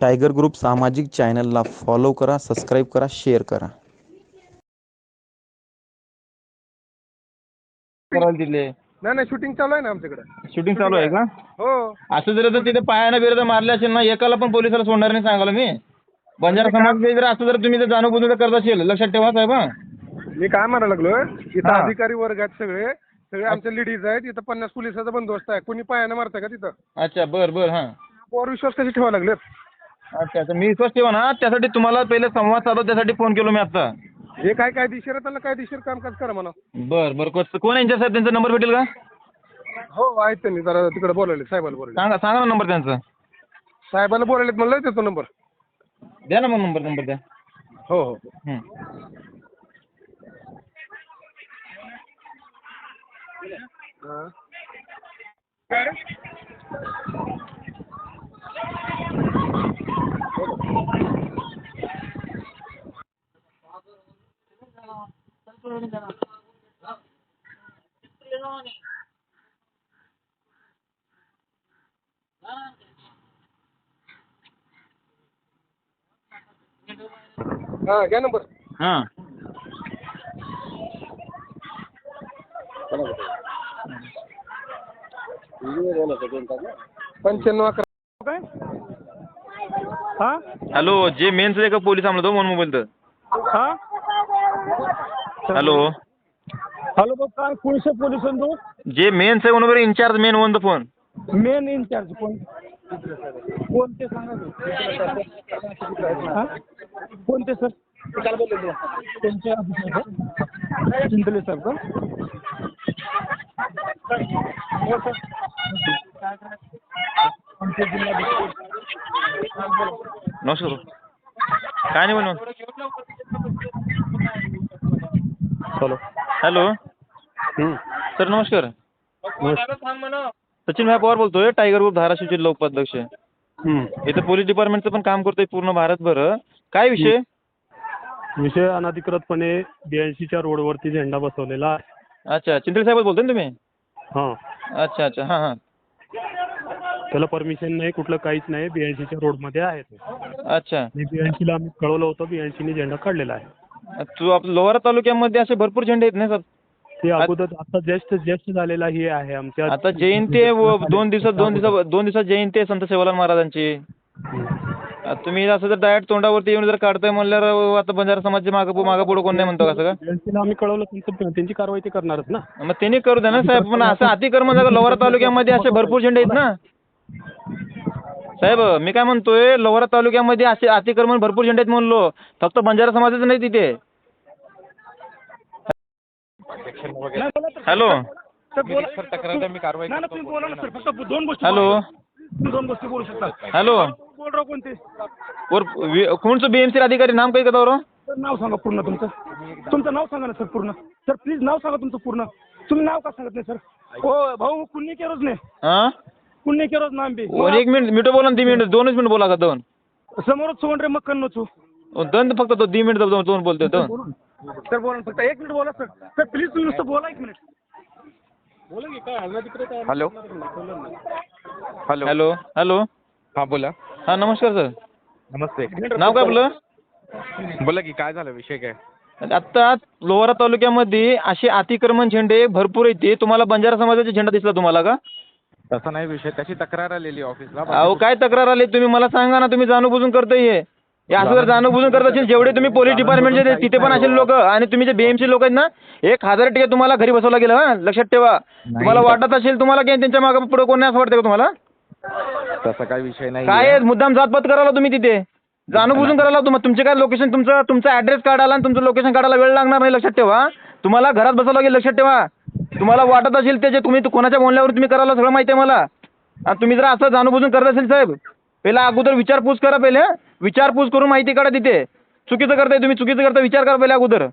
Tiger group सामाजिक चॅनलला follow करा सबस्क्राईब करा शेअर करा. करायला तिथले नाही नाही शूटिंग चालू आहे ना आमच्याकडे. शूटिंग चालू आहे का? हो. असं जर तर तिथे पायानं बिरं मारले असेल ना एकाला पण पोलिसाला सोडणार नाही सांगायला मी. बंजारा समाज जर असं जर तुम्ही जर जाणून करत असेल लक्षात ठेवा साहेब हा. मी काय म्हणायला लागलोय इथं हा. अधिकारी वर्ग आहेत सगळे. सगळे आमच्या लेडीज आहेत इथं पन्नास पोलिसाचा बंदोबस्त आहे. कोणी पायानं मारतंय का तिथं? अच्छा बर बर हां. पोर विश्वास कशी ठेवायला लागलेत? अच्छा अच्छा मी विश्वास ठेवा ना त्यासाठी तुम्हाला पहिले संवाद साधा त्यासाठी फोन केलो मी आता. हे काय कायदेशीर आहे त्यांना कायदेशीर कामकाज करा म्हणा. बर बर. कोण कोण यांच्या साहेब त्यांचा नंबर भेटेल का? हो आहेत त्यांनी. जरा तिकडे बोलावले साहेबाला बोलावले सांगा सांगा ना नंबर त्यांचा. साहेबाला बोलावलेत म्हणलं देतो नंबर द्या ना मग नंबर नंबर द्या. हो हो. हं. हा. हा घ्या नंबर हां पंच्याण्णव अकरा काय हा? हॅलो जे मेन्स आहे का पोलीस आमला? तो म्हणून मोबाईल तर हा? हॅलो. हॅलो बघ काय कोणशे पोलीस तू? जे मेन्स आहे म्हणून incharge main one the phone main incharge कोण? कोणते सांगा. हा? कोणते सर कोणते ऑफिसर चिंतले सर का? हो आमचे जिल्हाधिकारी नमस्कार. काय नाही म्हणून हॅलो. हॅलो. सर नमस्कार. सचिन भाई पवार बोलतोय टायगर ग्रुप धाराशिव जिल्हा उपाध्यक्ष इथं पोलीस डिपार्टमेंटचं पण काम करतोय पूर्ण भारतभर. काय विषय? विषय अनधिकृतपणे ब्याऐंशीच्या रोडवरती झेंडा बसवलेला अच्छा चिंतले साहेब बोलतोय ना तुम्ही? हां. अच्छा अच्छा. हां हां. त्याला परमिशन नाही कुठलं काहीच नाही. ब्याऐंशीच्या रोडमध्ये आहे ते. अच्छा. ब्याऐंशीला आम्ही कळवलं होतं ब्याऐंशीने झेंडा काढलेला आहे. तू लोहारा तालुक्यामध्ये असे भरपूर झेंडे आहेत ना सर? ते अगोदर आता जस्ट जस्ट झालेला हे आहे आमच्या आता जयंती आहे व दोन दिवसात दोन दिवसात दोन दिवसात जयंती आहे संत सेवालाल महाराजांची. तुम्ही असं जर डायरेक्ट तोंडावरती येऊन जर काढताय म्हणल्यावर आता बंजारा समाजचे मागं मागं पुढं कोण नाही म्हणतो का सगळं? आम्ही कळवलं त्यांचं त्यांची कारवाई ते करणारच ना. मग त्यांनी करू द्या ना साहेब पण असं अतिक्रमण लोहारा तालुक्यामध्ये असे भरपूर झेंडे आहेत ना. साहेब मी काय म्हणतोय लोहारा तालुक्यामध्ये असे अतिक्रमण भरपूर झेंडे आहेत म्हणलो. फक्त बंजारा समाजाचं नाही तिथे. हॅलो. सर बोला नाही ना तुम्ही बोला ना सर. फक्त दोन गोष्टी हॅलो. तुम्ही दोन गोष्टी बोलू शकता. हॅलो. बोल राव कोणते? और वि- कोणचं बीएमसी अधिकारी नाम काही का सर नाव सांगा पूर्ण तुमचं. तुमचं नाव सांगा ना सर पूर्ण. सर प्लीज नाव सांगा तुमचं पूर्ण. तुम्ही नाव का सांगत नाही सर? हो भाऊ कुणी केरोज नाही. हां? कुणी केरोज नाम बी वर एक मिनिट मिनिट बोला ना ती मिनिट दोनच मिनिट बोला का दोन? समोरच सोंडरे मग कन्नोचू दोन फक्त तो दी मिनिट दोन दोन बोलतोय दोन. सर बोला ना फक्त एक मिनिट बोला सर. सर प्लीज तुम्ही नुसतं बोला एक मिनिट. बोला की काय हलना तिकडे हॅलो. हॅलो. हॅलो. हॅलो. हां बोला. हां नमस्कार सर. नमस्ते. नाव काय आपलं? बोला की काय झालं विषय काय? आत्ता लोहारा तालुक्यामध्ये असे अतिक्रमण झेंडे भरपूर येते. तुम्हाला बंजारा समाजाचा झेंडा दिसला तुम्हाला का? तसा नाही विषय त्याची तक्रार आलेली ऑफिसला अहो काय तक्रार आली? तुम्ही मला सांगा ना तुम्ही जाणून करताय हे. हे असं जर जाणून करत असेल जेवढे तुम्ही पोलीस डिपार्टमेंटचे तिथे पण असेल लोक आणि तुम्ही जे बीएमसी लोक आहेत ना एक हजार टक्के तुम्हाला घरी बसवला गेलं हा? लक्षात ठेवा. तुम्हाला वाटत असेल तुम्हाला काय त्यांच्या मागे पुढे कोण असं वाटतं का तुम्हाला? तसा काही विषय नाही काय आहे? मुद्दाम जातपात करायला तुम्ही तिथे. जाणून बुजून करायला तुम्हाला तुमचे काय लोकेशन तुमचं तुमचा ऍड्रेस काढायला आणि तुमचं लोकेशन काढायला वेळ लागणार नाही लक्षात ठेवा तुम्हाला घरात बसवलं लागेल लक्षात ठेवा. तुम्हाला वाटत असेल ते जे तुम्ही कोणाच्या बोलण्यावर तुम्ही करायला सगळं माहिती आहे मला? आणि तुम्ही जर असं जाणून बुजून करत असेल साहेब पहिला अगोदर विचारपूस करा पहिले हं? विचारपूस करून माहिती काढा तिथे. चुकीचं करताय तुम्ही चुकीचं करता विचार करा पहिले अगोदर.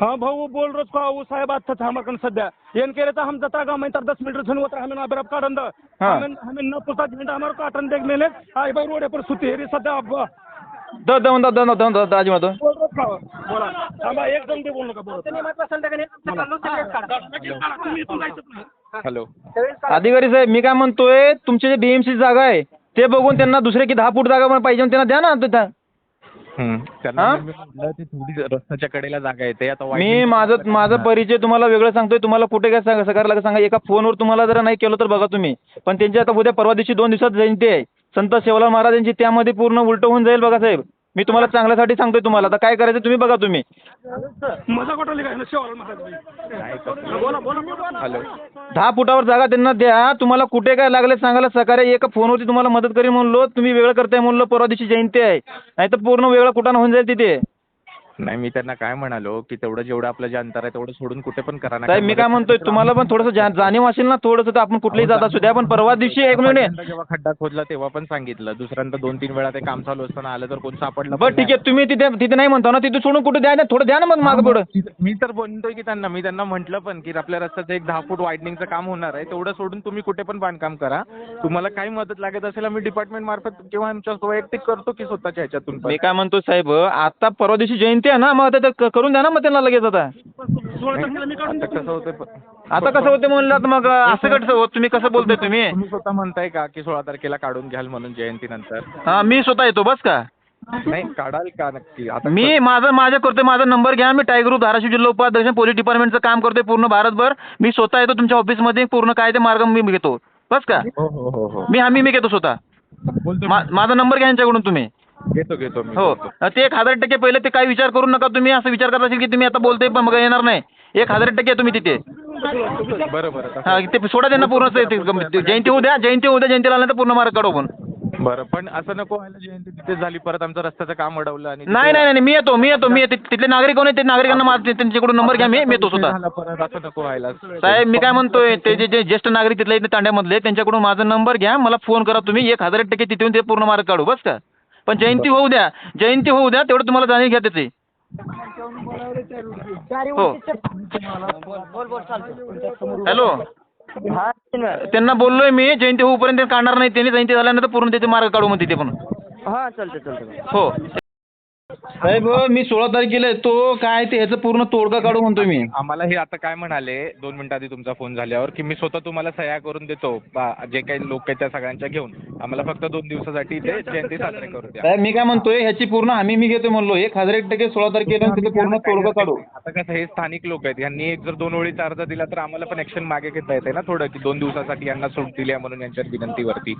हाँ भाऊ बोल रहे का वो साहेब अच्छा था हमारे सद्या येन केले तर हम जत्रा का तर दस मीटर सन होता हमें अबर काटन द हाँ. हमें हमें न पुसा झेंडा हमारे काटन देख मेले. आई भाई रोड पर सुती हेरी सध्या अब द द दोन दोन दाजी म्हणतो बोल रहे का बोला. थांबा एक जण ते बोल नका बोला हॅलो अधिकारी साहेब मी काय म्हणतोय तुमची जे बीएमसी जागा आहे ते बघून त्यांना दुसरे की दहा फूट जागा पण पाहिजे त्यांना द्या ना तिथं हम्म. त्यांना? मी म्हटलं ती थोडी रस्त्याच्या कडेला जागा येते आता मी माझं माझा. परिचय तुम्हाला वेगळं सांगतोय तुम्हाला कुठे काय सांगा सकाळला सांगा. एका फोनवर तुम्हाला जर नाही केलं तर बघा तुम्ही. पण त्यांची आता उद्या परवा दिवशी दोन दिवसात जयंती आहे. संत सेवालाल महाराजांची त्यामध्ये पूर्ण उलट होऊन जाईल बघा साहेब. मी तुम्हाला चांगल्यासाठी सांगतोय तुम्हाला. आता काय करायचं तुम्ही बघा तुम्ही. मजा वाटवली काय? ना शेवाला महाराज काय करतो? हॅलो. दहा फुटावर जागा त्यांना द्या. तुम्हाला कुठे काय लागले सांगायला सकाळी एका फोनवरती तुम्हाला मदत करेन म्हणलो. तुम्ही वेगळं करताय म्हणलो परवा दिवशी जयंती आहे. नाही तर पूर्ण वेगळं कुठं होऊन जाईल तिथे. नाही मी त्यांना काय म्हणालो की तेवढं जेवढं आपलं जे अंतर आहे तेवढं सोडून कुठे पण करा ना साहेब मी काय म्हणतोय तुम्हाला पण थोडंसं जाणीव असेल ना थोडंसं तर आपण कुठलेही जात असू द्या पण परवा दिवशी एक मिनिट पहिल्यांदा जेव्हा खड्डा खोदला तेव्हा पण सांगितलं दुसऱ्यांदा दोन तीन वेळा ते काम चालू असताना आलं तर कोण सापडलं बरं ठीक आहे तुम्ही तिथे तिथे नाही म्हणतो ना तिथे सोडून कुठे द्या ना थोडं द्या ना मग मागं पुढं. मी तर म्हणतोय की त्यांना मी त्यांना म्हटलं पण की आपल्या रस्त्याचं एक दहा फूट वायडनिंगचं काम होणार आहे तेवढं सोडून तुम्ही कुठे पण बांधकाम करा तुम्हाला काही मदत लागत असेल आम्ही डिपार्टमेंट मार्फत किंवा आमच्या वैयक्तिक करतो की स्वतःच्या ह्याच्यातून पण. मी काय म्हणतो साहेब आता परवा दिवशी जयंती आहे ना मग आता ते करून द्या ना मग त्यांना लगेच आता. सोळा तारखेला मी काढून आता. कसं होतं प- आता कसं होते म्हणलं तर मग असं कसं होत तुम्ही कसं बोलताय तुम्ही? तुम्ही स्वतः म्हणताय का की सोळा तारखेला काढून घ्याल म्हणून जयंतीनंतर हा मी स्वतः येतो बस का? नाही काढाल का नक्की? आता मी माझं माझं करतोय माझा नंबर घ्या मी टायगर ग्रुप धाराशिव जिल्हा उपाध्यक्ष पोलीस डिपार्टमेंटचं काम करतोय पूर्ण भारतभर. मी स्वतः येतो तुमच्या ऑफिसमध्ये पूर्ण काय ते मार्ग मी घेतो. बस का? हो हो हो हो. मी आम्ही मी घेतो स्वतः. बोलतो मा- माझा नंबर घ्या यांच्याकडून तुम्ही. घेतो घेतो मी हो. बोलतो. ते एक हजार टक्के पहिले ते काय विचार करू नका तुम्ही असं विचार करत असेल की तुम्ही आता बोलतोय पण मग येणार नाही. एक हजार टक्के तुम्ही तिथे. बरं बरं तसं. हा ते सोडा त्यांना पूर्ण ते- ते- जयंती होऊ द्या जयंती होऊ द्या जयंतीला आल्यानंतर पूर्ण मार्ग काढू आपण. बरं पण असं नको व्हायला जयंती तिथे झाली परत आमचं रस्त्याचं काम अडवलं आणि नाही नाही नाही मी येतो मी येतो मी येतो. तिथले नागरिक कोण आहेत? ते नागरिकांना माझं त्यांच्याकडून नंबर घ्या मी मी येतो स्वतः. झाला परत असं नको व्हायला. साहेब मी काय म्हणतोय ते जे जे ज्येष्ठ नागरिक तिथले इथे तांड्यामधले त्यांच्याकडून माझा नंबर घ्या मला फोन करा तुम्ही एक हजार टक्के तिथून ते पूर्ण मार्ग काढू बस का? पण जयंती होऊ द्या. जयंती होऊ द्या तेवढं तुम्हाला जाणीव घ्या त्याची. हो. हॅलो. त्यांना बोललोय मी जयंती होऊपर्यंत ते काढणार नाही त्यांनी जयंती झाल्यानंतर पूर्ण त्याचे मार्ग काढू मग तिथे पण. हा चालते चालते हो. साहेब मी सोळा तारखेला येतो. काय ते ह्याचं पूर्ण तोडगा काढू म्हणतोय मी. आम्हाला हे आता काय म्हणाले दोन मिनिटं आधी तुमचा फोन झाल्यावर की मी स्वतः तुम्हाला सह्या करून देतो बा- जे काही लोक आहेत त्या सगळ्यांच्या घेऊन. आम्हाला फक्त दोन दिवसासाठी ते जयंती साजरी करू द्या. साहेब मी काय म्हणतोय ह्याची पूर्ण हमी मी घेतोय म्हणलो. एक हजार एक टक्के सोळा तारखेला तिथे पूर्ण तोडगा काढू. आता कसं हे स्थानिक लोक आहेत. यांनी एक जर दोन ओळीचा अर्ज दिला तर आम्हाला पण ऍक्शन मागे घेता येते ना थोडं की दोन दिवसासाठी यांना सूट दिली आहे म्हणून यांच्या विनंतीवरती.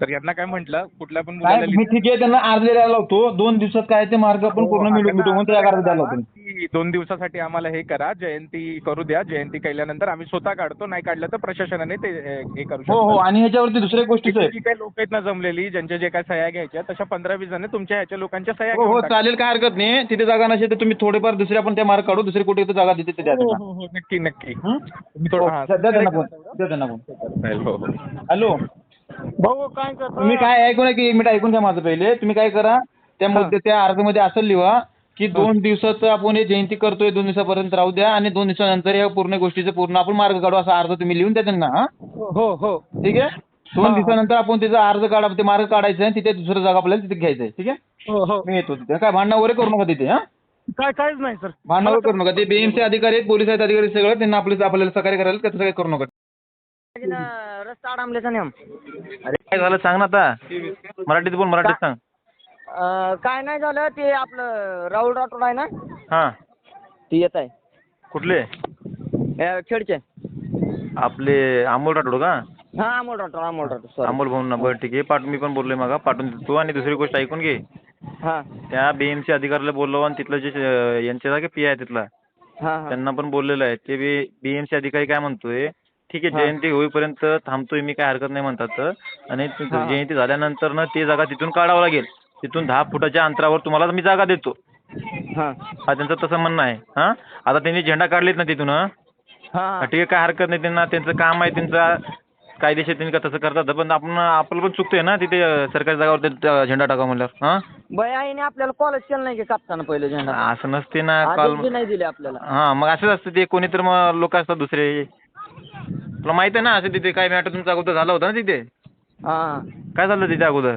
तर यांना काय म्हटलं कुठल्या पण काय मुलाला मी ठीक आहे त्यांना अर्ज द्यायला लावतो. दोन दिवसात काय ते मार्ग आपण पूर्ण म्हणून त्या की दोन दिवसासाठी आम्हाला हे करा जयंती करू द्या. जयंती केल्यानंतर आम्ही स्वतः काढतो नाही काढलं तर प्रशासनाने ते अ, हे करू हो हो शकतो. आणि ह्याच्यावरती दुसऱ्या गोष्टी जी काही लोक आहेत ना जमलेली ज्यांच्या जे काय सह्या घ्यायच्या तशा पंधरा वीस जण तुमच्या ह्याच्या लोकांच्या सह्या हो हो घेऊन टाका. चालेल काय हरकत नाही. तिथे जागा नसेल तर तुम्ही थोडेफार दुसरे आपण त्या मार्ग काढू दुसरी कुठे जागा तिथे ते द्या हो त्यांना. हो हो नक्की नक्की. हं? तुम्ही थोडं हा, हो, द्या त्यांना फोन द्या त्यांना फोन. चालेल, हो हो. हॅलो. भाऊ काय करतो तुम्ही काय ऐकून एक मिनिट ऐकून घ्या माझं पहिले. तुम्ही काय करा त्या मुद्दे त्या अर्जामध्ये असं लिहा की दोन दिवसाचं आपण हे जयंती करतोय दोन दिवसापर्यंत राहू द्या आणि दोन दिवसानंतर या पूर्ण गोष्टीचं पूर्ण आपण मार्ग काढू असा अर्ज तुम्ही लिहून द्या त्यांना हा. हो हो ठीक आहे? दोन दिवसानंतर आपण त्याचा अर्ज काढा ते मार्ग काढायचा आहे तिथे दुसरं जागा आपल्याला तिथे घ्यायचं आहे ठीक आहे? हो हो. मी येतो तिथे काय भांडणं वगैरे करू नका तिथे हा. काय काहीच नाही सर. भांडणं वगैरे करू नका. ते बीएमसी अधिकारी आहेत पोलीस आहेत अधिकारी सगळं त्यांना आपल्याला आपल्याला सहकार्य करायला त्याचं काही करू नका. रस्ता अडमल्याचा नियम. अरे काय झालं? सांग ना आता. मराठीत बोल मराठीत सांग. अं, काय नाही झालं ते आपलं राहुल राठोड आहे ना? हा. ते येत आहे. कुठले? अं, खेडचे. आपले अमोल राठोड का? हा अमोल राठोड अमोल राठोड सॉरी अमोल भाऊ ना बरं ठीक आहे. पाठवून मी पण बोललोय मग. पाठवून देतो आणि दुसरी गोष्ट ऐकून घे. हा. त्या बीएमसी अधिकाऱ्याला बोललो आणि तिथलं जे अं, यांचे जागे पी आहे तिथला. हा हा. त्यांना पण बोललेलं आहे. ते बी बीएमसी अधिकारी काय म्हणतोय ठीक आहे हा. जयंती होईपर्यंत थांबतोय मी काय हरकत नाही म्हणतात. आणि ती हा. जयंती झाल्यानंतर ना ती जागा तिथून काढावं लागेल. तिथून दहा फुटाच्या अंतरावर तुम्हाला मी जागा देतो. हा. हा त्यांचं तसं म्हणणं आहे. हा? आता त्यांनी झेंडा काढलेत ना तिथून हा? ठीक आहे काय हरकत नाही त्यांना त्यांचं काम आहे त्यांचा कायदेशीर त्यांनी का तसं करतात. पण आपण आपलं पण चुकतंय ना तिथे अं, सरकारी जागावर ते, झेंडा टाका म्हणल्यावर हा? बाई आईने आपल्याला कॉलेज केलं नाही की कापताना पहिले झेंडा? असं नसते ना काल आदेश बी नाही दिले आपल्याला. हा मग असंच असतं ते कोणी तर मग लोक असतात दुसरे. तुला माहीत आहे ना असं तिथे काय मॅटर तुमचा अगोदर झाला होता ना तिथे? हा. काय झालं तिथे अगोदर?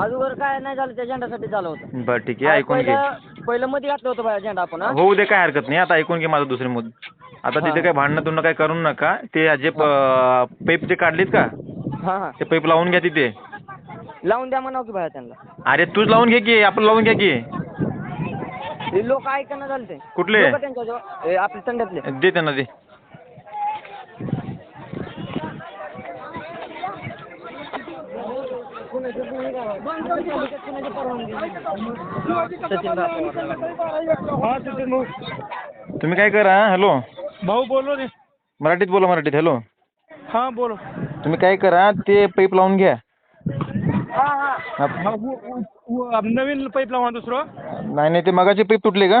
अजून काय नाही झालं त्या झेंड्यासाठी झालं होतं. बरं ठीक आहे ऐकून घे. पहिलं पहिलं मध्ये घातलं होतं बाया झेंडा आपण हा? होऊ दे काय हरकत नाही आता ऐकून घे माझं दुसरे मुद्दे आता तिथे. काय भांडणं तुंडणं काय करू नका ते जे पाईप जे काढलीत का? हा हा. ते पाईप लावून घ्या तिथे. लावून द्या म्हणावं की बाहेर त्यांना. अरे तूच लावून घे की आपण लावून घ्या की. हे लोक ऐकणं झालं ते कुठले? लोकं त्यांच्या जवळ- हे आपले संड्यातले दे त्यांना दे सचिन राठोड. हा सचिन भाऊ तुम्ही काय करा हॅलो? भाऊ बोलो रे. मराठीत बोला मराठीत हॅलो? हा बोलो. तुम्ही काय करा ते पाईप लावून घ्या. हा हा. हा, हा नवीन पाईप लावा दुसरं. नाही नाही ते मगाचे पाईप तुटले का?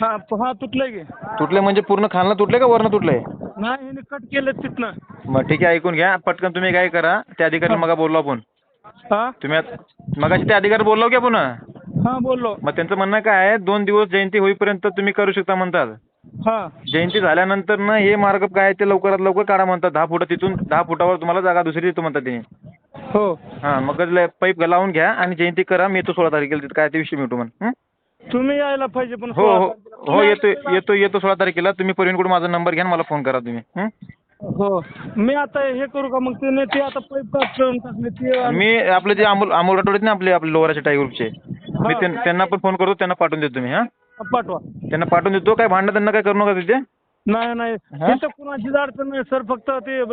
हा हा तुटलंय की. तुटले म्हणजे पूर्ण खालनं तुटले का वरनं तुटले? नाही ह्याने कट केलं तिथनं. मग ठीक आहे ऐकून घ्या. पटकन तुम्ही काय करा त्या अधिकाऱ्याला मगा बोललो आपण. हा? तुम्ही आत- मगाशी ते अधिकारी बोललो की पुन्हा? हा बोललो. मग त्यांचं म्हणणं काय आहे? दोन दिवस जयंती होईपर्यंत तुम्ही करू शकता म्हणतात. हा. जयंती झाल्यानंतर ना हे मार्ग काय आहे ते लवकरात लवकर काढा म्हणतात. दहा फुट तिथून दहा फुटावर तुम्हाला जागा दुसरी देतो म्हणतात ते. हो. हां मग पाईप लावून घ्या आणि जयंती करा. मी येतो सोळा तारखेला तिथं. काय ते विषय मिळतो म्हणून हं? तुम्ही यायला पाहिजे पण हो हो. हो येतो येतो येतो सोळा तारखेला. तुम्ही परवीनकडून माझा नंबर घ्या आणि मला फोन करा तुम्ही. हं? हो. मी आता हे करू का मग ते ते आता पाईप करून टाकले ते मी आपले जे अमोल अमोल राठोड आहेत ना आपले आपले लोवराचे टाय ग्रुपचे मी त्यां- त्यांना पण फोन करतो त्यांना पाठवून देतो तुम्ही हां? पाठवा. त्यांना पाठवून देतो. काय भांडण त्यांना काय करू नका तिथे? नाही नाही. हा? तिथं कुणाचीच अडचण नाही सर. फक्त ते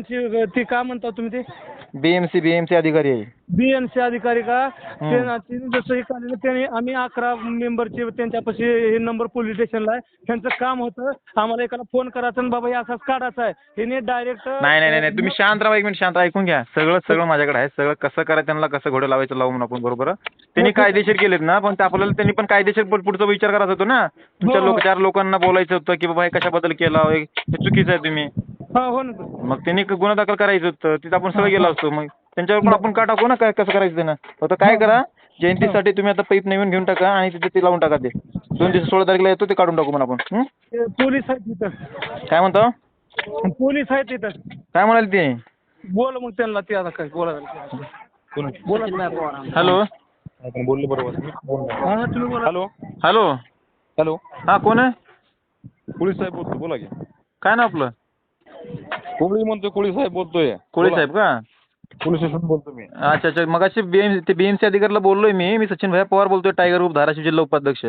ती ती काय म्हणता तुम्ही ते? बीएमसी बीएमसी अधिकारी आहे. बीएनसी अधिकारी का? ते ना- तिने जसं हे काढलेलं त्याने आम्ही अकरा मेंबरचे त्यांच्यापाशी हे नंबर पोलीस स्टेशनला आहे. त्यांचं काम होतं आम्हाला एकाला फोन करायचा आणि बाबा हे असाच काढायचा आहे. हिने डायरेक्ट नाही नाही नाही नाही. तुम्ही शांत राहा एक मिनिट शांत राहा, ऐकून घ्या. सगळं सगळं माझ्याकडे आहे. सगळं कसं करा त्यांना कसं घोडं लावायचं लावून आपण बरोबर? त्यांनी कायदेशीर केलेत ना पण ते आपल्याला त्यांनी पण कायदेशीर पुढ- पुढचा विचार करायचा होतो ना. तुमच्या हो. लोक चार लोकांना बोलायचं होतं की बाबा हे कशाबद्दल केलं हे हे चुकीचं आहे तुम्ही. हा हो ना मग त्यांनी क- गुन्हा दाखल करायचं होतं तिथं आपण सगळं गेलो असतो. मग त्यांच्यावर पण आपण का टाकू ना काय कसं करायचं त्यांना? फक्त काय करा जयंतीसाठी तुम्ही आता पाईप नवीन घेऊन टाका आणि तिथे ते लावून टाका ते. दोन दिवस सोळा तारखेला येतो ते काढून टाकू म्हणून आपण. हं? ते पोलीस आहेत तिथं. काय म्हणतो? पोलीस आहेत तिथं. काय म्हणाल ते? बोल मग त्यांना ते आता काय बोला. हॅलो. बोललो बरोबर. हा तुम्ही बोला. हॅलो. हॅलो. हॅलो. हा कोण आहे? पोलीस साहेब बोलतो बोला की. काय ना आपलं? कोळी म्हणतोय कोळी साहेब बोलतोय. कोळी साहेब का? पोलीस स्टेशन बोलतो मी. अच्छा अच्छा. मगाशी बीएम ते बीएमसी अधिकारीला बोललोय मी. मी सचिन भाई पवार बोलतोय टायगर ग्रुप धाराशिव जिल्हा उपाध्यक्ष.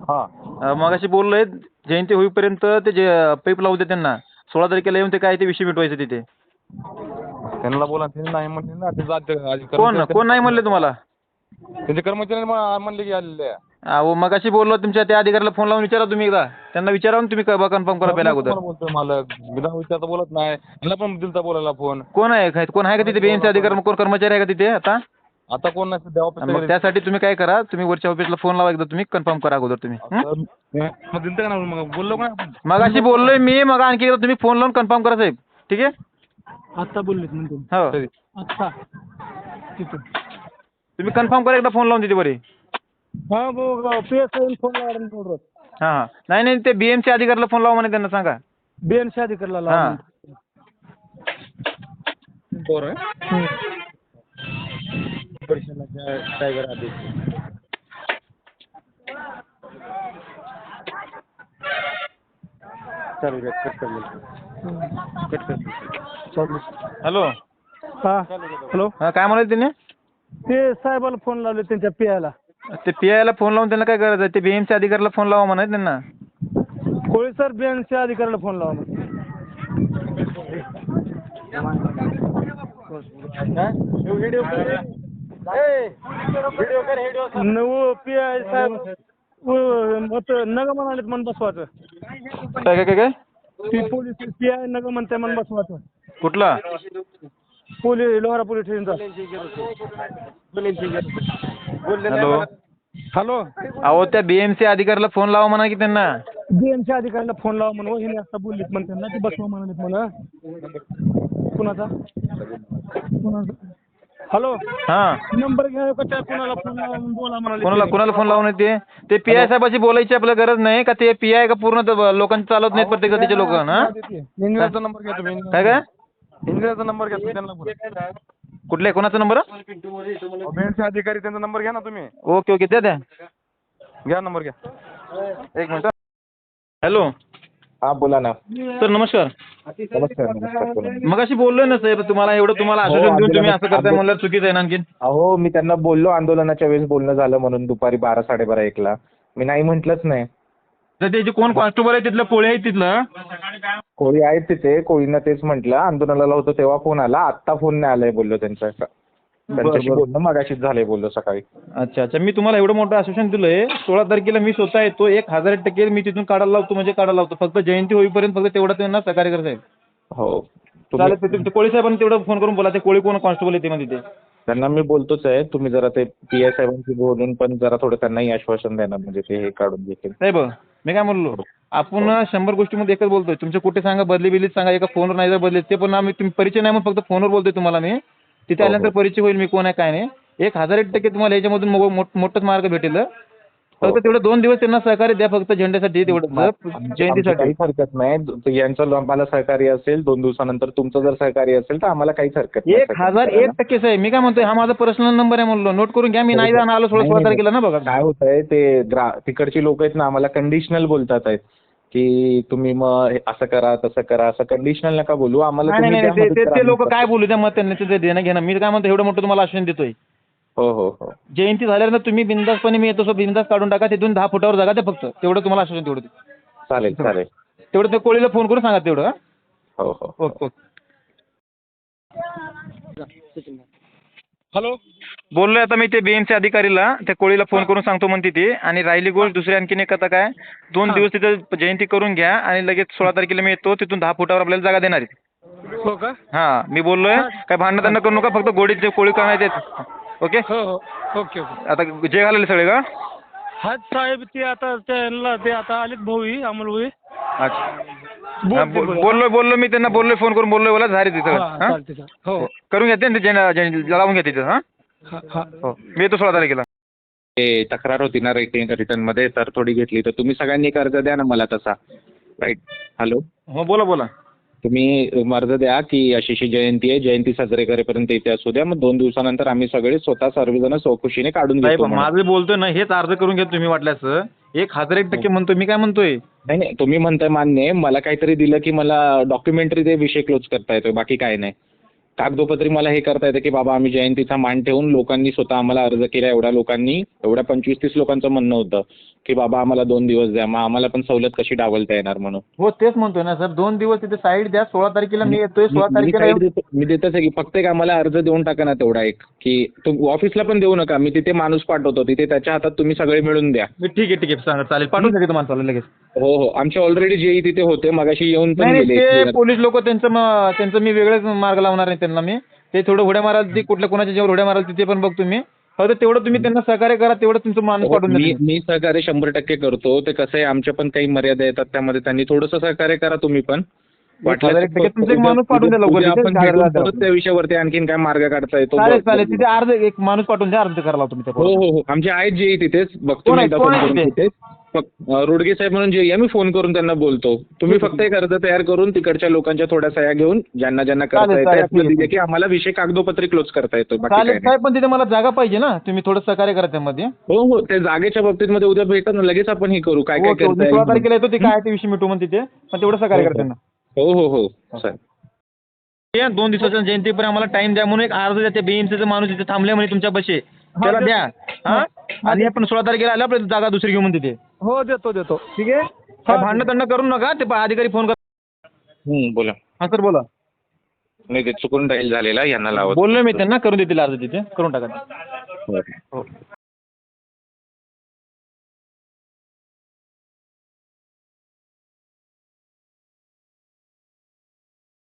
हा. अं, मगाशी बोललोय जयंती होईपर्यंत ते जे पाईप लावू दे त्यांना. सोळा तारखेला येऊन ते काय ते विषय मिटवायचे तिथे. त्यांना बोला त्यांनी नाही म्हणले ना ते जाते आधी कोण? कर्मचारी- कोण नाही म्हणले तुम्हाला? त्यांचे कर्मचारी म- म्हणले की आलेले. आहे. अहो मगाशी बोललो तुमच्या त्या अधिकाऱ्याला फोन लावून विचारा तुम्ही एकदा. त्यांना विचारा तुम्ही कन्फर्म करा पहिला अगोदर. कोण बोलतोय मालक? बिना विचारता बोलत नाही. मला पण दिलता बोलायला फोन कोण आहे? काय- कोण आहे का तिथे बीएमसी अधिकारी? कोण कर्मचारी आहे का तिथे आता? आता कोण नाही सध्या ऑफिस मग त्यासाठी तुम्ही काय करा तुम्ही वरच्या ऑफिसला फोन लावा एकदा तुम्ही कन्फर्म करा अगोदर तुम्ही हं? मग दिलता का नाही? मग बोललो का आपण? मगाशी बोललोय मी मग आणखी एकदा तुम्ही फोन लावून कन्फर्म करा साहेब. ठीक आहे? आत्ता बोललेत म्हणतो हो. आत्ता. तुम्ही कन्फर्म करा एकदा फोन लावून तिथे बरे हा भाऊ पी एस आय फोन लावा हां हां. नाही नाही ते बीएमसी अधिकाऱ्याला फोन लावा म्हणे त्यांना सांगा. बीएनसी अधिकारीला हां. लावा बरं टायगर आधी. चालू द्या कट कर कट कर हॅलो. हा. हॅलो. हां काय म्हणाले त्यांनी? ते साहेबाला फोन लावले त्यांच्या पियाला ते पी आयला फोन लावून त्यांना काय करायचं आहे? ते बीएमसी अधिकाऱ्याला फोन लावा म्हणाले त्यांना. कोळी सर बीएनसी अधिकाऱ्याला फोन लावा मग. नऊ पी आय साहेब मत नग म्हणालेत मन बसवायचं काय काय काय काय? ती पोलीस पी आय नग म्हणते मन बसवायचं कुठला? पोलीस लोहारा पोलीस स्टेशनचा हॅलो. हॅलो. अहो त्या बीएमसी अधिकाऱ्याला फोन लावा म्हणा की त्यांना. बीएमसी अधिकाऱ्याला फोन लावा म्हणून. हिने आता बोललीत म्हणते ना ती बसवा म्हणालेत मला. कुणाचा? कुणाचा? हॅलो. हां. नंबर घ्या का त्या कुणाला फोन लावा म्हणून बोला म्हणाले कोणाला कोणाला फोन लावून ते? ते पी आय साहेबाशी बोलायची आपल्याला गरज नाही का? ते पी आय का? पूर्ण लोकांचे चालत नाहीत प्रत्येक जातीचे लोक नंबर घ्या तुम्ही. काय काय? इंजिनियरचा नंबर घ्या तुम्ही त्यांना बोला. कुठले कोणाचा नंबर? बीएनसी अधिकारी त्यांचा नंबर घ्या ना तुम्ही. ओके ओके द्या द्या. घ्या नंबर घ्या. एक मिनिट. हॅलो. हा बोला ना. सर नमस्कार. नमस्कार नमस्कार बोला. मग अशी बोललोय ना साहेब तुम्हाला एवढं तुम्हाला हो, आश्वासन देऊन तुम्ही असं आंदोलन- करताय म्हणलं चुकीचं आहे ना आणखीन? अहो मी त्यांना बोललो आंदोलनाच्या वेळेस बोलणं झालं म्हणून दुपारी बारा साडेबारा एकला. मी नाही म्हटलंच नाही. तर त्याचे कोण कॉन्स्टेबल आहे तिथलं? कोळी आहे तिथलं? कोळी आहेत तिथे. कोळीनं तेच म्हटलं. आंदोलनाला होतो तेव्हा फोन आला. आत्ता फोन नाही आलाय बोललो त्यांचा. त्यांच्याशी. बोलणं मगाशीच झालंय बोललो सकाळी. अच्छा अच्छा. मी तुम्हाला एवढं मोठं आश्वासन दिलंय. सोळा तारखेला मी स्वतः येतो. एक हजार टक्के मी तिथून काढायला लावतो म्हणजे काढायला लावतो. फक्त जयंती होईपर्यंत फक्त तेवढं त्यांना सहकार्य करायचं आहे हो. चालेल तुम्ही ते- ते कोळी साहेबांनी तेवढं फोन करून बोला. ते कोळी कोण? कॉन्स्टेबल येते मध्ये ते त्यांना मी बोलतोच आहे. तुम्ही जरा ते पी एस साहेबांशी बोलून पण जरा थोडं त्यांनाही आश्वासन देणार. म्हणजे ते हे काढून घेतील साहेब मी काय म्हणलो? आपण शंभर गोष्टीमध्ये एकच बोलतोय. तुमचे कुठे सांगा बदली बिलीत सांगा एका फोनवर नाही जर बदली. ते पण आम्ही तुम्ही परिचय नाही म्हणून फक्त फोनवर बोलतोय तुम्हाला मी. तिथे आल्यानंतर. परिचय होईल मी कोण आहे काय नाही. एक हजार एक टक्के तुम्हाला याच्यामधून मोठंच मार्ग भेटेल. फक्त तेवढं दोन दिवस त्यांना सहकार्य द्या फक्त झेंड्यासाठी तेवढं जयंतीसाठी. काहीच हरकत नाही. यांचं आम्हाला सहकार्य असेल दोन दिवसानंतर तुमचं जर सहकार्य असेल तर आम्हाला काहीच हरकत नाही. एक हजार एक टक्के साहेब मी काय म्हणतोय हा माझा पर्सनल नंबर आहे म्हणलो. नोट करून घ्या मी नाही जाणार आलो सोळा सोळा तारखेला ना बघा. काय होत आहे ते ग्रा तिकडची लोक आहेत ना आम्हाला कंडिशनल बोलतात आहेत. की तुम्ही मग हे असं करा तसं करा असं कंडिशनल नका बोलू. आम्हाला नाही नाही तुम्ही नाही, द्या ते- मदत ते- करा, ते लोक काय बोलू द्या मग त्यांना ते देणं घेणं मी काय म्हणतो एवढं मोठं तुम्हाला आश्वासन देतोय. हो हो हो. जयंती झाल्यानंतर तुम्ही बिंदासपणे मी येतो सो बिंदास काढून टाका तिथून दहा फुटावर जागा ते फक्त. तेवढं तुम्हाला आश्वासन तेवढं दे. चालेल चालेल. तेवढं ते कोळीला फोन करून सांगा तेवढं हं? हो हो. Okay okay. हॅलो. बोललोय आता मी ते बीएमसी अधिकारीला. त्या कोळीला फोन करून सांगतो म्हणते ती. आणि राहिली गोष्ट दुसरी आणखीन एक आता काय? दोन दिवस तिथं जयंती करून घ्या आणि लगेच सोळा तारखेला मी येतो. तिथून दहा फुटावर आपल्याला जागा देणार आहे हो का? हा मी बोललोय. काय भांडण त्यांना करू नका. फक्त गोडीचे कोळी करण्यात येत ओके हो हो. ओके ओके आता जे घालेले सगळे का? हाच साहेब ते आता त्यांना ते आता आलेत भाऊ अमोल भाऊ अच्छा. बोल हा, बोल- बोल. बोललोय बोललो मी त्यांना बोललोय फोन करून बोललोय मला झाले तिथं हा, हा? चालते हो. करून घेते ना ते जेन- जेन- लावून घ्या तिथं हा? हा हा. हो. मी येतो सोळा तारखेला. ते तक्रार होती ना रिटर्न रिटर्नमध्ये तर थोडी घेतली. तर तुम्ही सगळ्यांनी कर्ज द्या ना मला तसा. राईट हॅलो हो बोला बोला. तुम्ही अर्ज द्या की अशी अशी जयंती आहे. जयंती साजरी करेपर्यंत इथे असू द्या. मग दोन दिवसानंतर आम्ही सगळे स्वतः सर्वजण चौकशीने काढून साहेब घेतो म्हणून. माझं बोलतोय ना हेच अर्ज करून घ्या तुम्ही वाटल्यास एक हजार एक टक्के म्हणतोय मी काय म्हणतोय? नाही नाही तुम्ही म्हणताय मान्य आहे. मला काहीतरी दिलं की मला डॉक्युमेंटरी ते विषय क्लोज करता येतो बाकी काय नाही. कागदोपत्री मला हे करता येतं की बाबा आम्ही जयंतीचा मान ठेवून लोकांनी स्वतः आम्हाला अर्ज केला एवढ्या लोकांनी एवढ्या पंचवीस तीस लोकांचं म्हणणं होतं की बाबा आम्हाला दोन दिवस द्या मग आम्हाला पण सवलत कशी डावलता येणार म्हणून? हो तेच म्हणतोय ना सर दोन दिवस तिथे साईड द्या सोळा तारखेला मी येतोय सोळा मी- तारखेला देतो- मी देतच आहे की फक्त एक आम्हाला अर्ज देऊन टाका ना तेवढा एक की तुम्ही ऑफिसला पण देऊ नका मी तिथे माणूस पाठवतो तिथे त्याच्या हातात तुम्ही सगळे मिळून द्या. मी ठीक आहे ठीक आहे सांगा चालेल. पाठवून द्या तुम्हाला चालेल लगेच. हो हो आमचे ऑलरेडी जेई तिथे होते मगाशी येऊन पण नाही नाही गेले ते पोलीस लोक त्यांचं म- त्यांचं मी वेगळेच मार्ग लावणार आहे त्यांना मी. ते थोडं उड्या माराल ते कुठल्या कोणाच्या जेव्हा उड्या माराल तिथे पण बघतो मी फक्त तेवढं तुम्ही त्यांना सहकार्य करा तेवढं तुमचं माणूस पाठवून मी मी सहकार्य शंभर टक्के करतो. ते कसं आहे आमच्या पण काही मर्यादा येतात त्यामध्ये त्यांनी थोडंसं सहकार्य करा तुम्ही पण. एक माणूस पाठवून द्या लवकर. परत त्या विषयावरती आणखीन काय मार्ग काढता येतो चालेल चालेल. तिथे अर्ज एक माणूस पाठवून द्या अर्ज करायला तुम्ही हो हो हो. आमचे आहेत जे तिथेच बघतो रोडगे साहेब म्हणून जे मी फोन करून त्यांना बोलतो. तुम्ही फक्त एक अर्ज तयार करून तिकडच्या लोकांच्या थोड्या सह्या घेऊन ज्यांना ज्यांना करता येतं की आम्हाला विषय कागदोपत्री क्लोज करता येतो काय. साहेब पण तिथे मला जागा पाहिजे ना. तुम्ही थोडं सहकार्य करा त्यामध्ये. हो हो. ते जागेच्या बाबतीत मध्ये उद्या भेटत ना लगेच आपण हे करू. काय काय मी सोळा येईल? तारखेला येतो ते काय ते विषय मिटू मग तिथे. पण तेवढं सहकार्य हो, करा त्यांना. हो हो हो. चालेल. ते दोन दिवसाच्या जयंतीपर्यंत आम्हाला टाइम द्या म्हणून एक अर्ज द्या ते बीएमसीचा माणूस तिथे थांबले म्हणे तुमच्या बशी त्याला. द्या. हा? आणि आपण सोळा तारखेला आल्या आपल्याला जागा दुसरी घेऊ म्हणते तिथे. हो देतो देतो. ठीक आहे? भांडणं तंड करू नका ते पा- अधिकारी फोन कर हम्म, बोला. हा सर बोला. नाही ते चुकून राहील झालेला यांना लावत बोललोय मी त्यांना करून देतील अर्ज तिथे करून टाका. हो.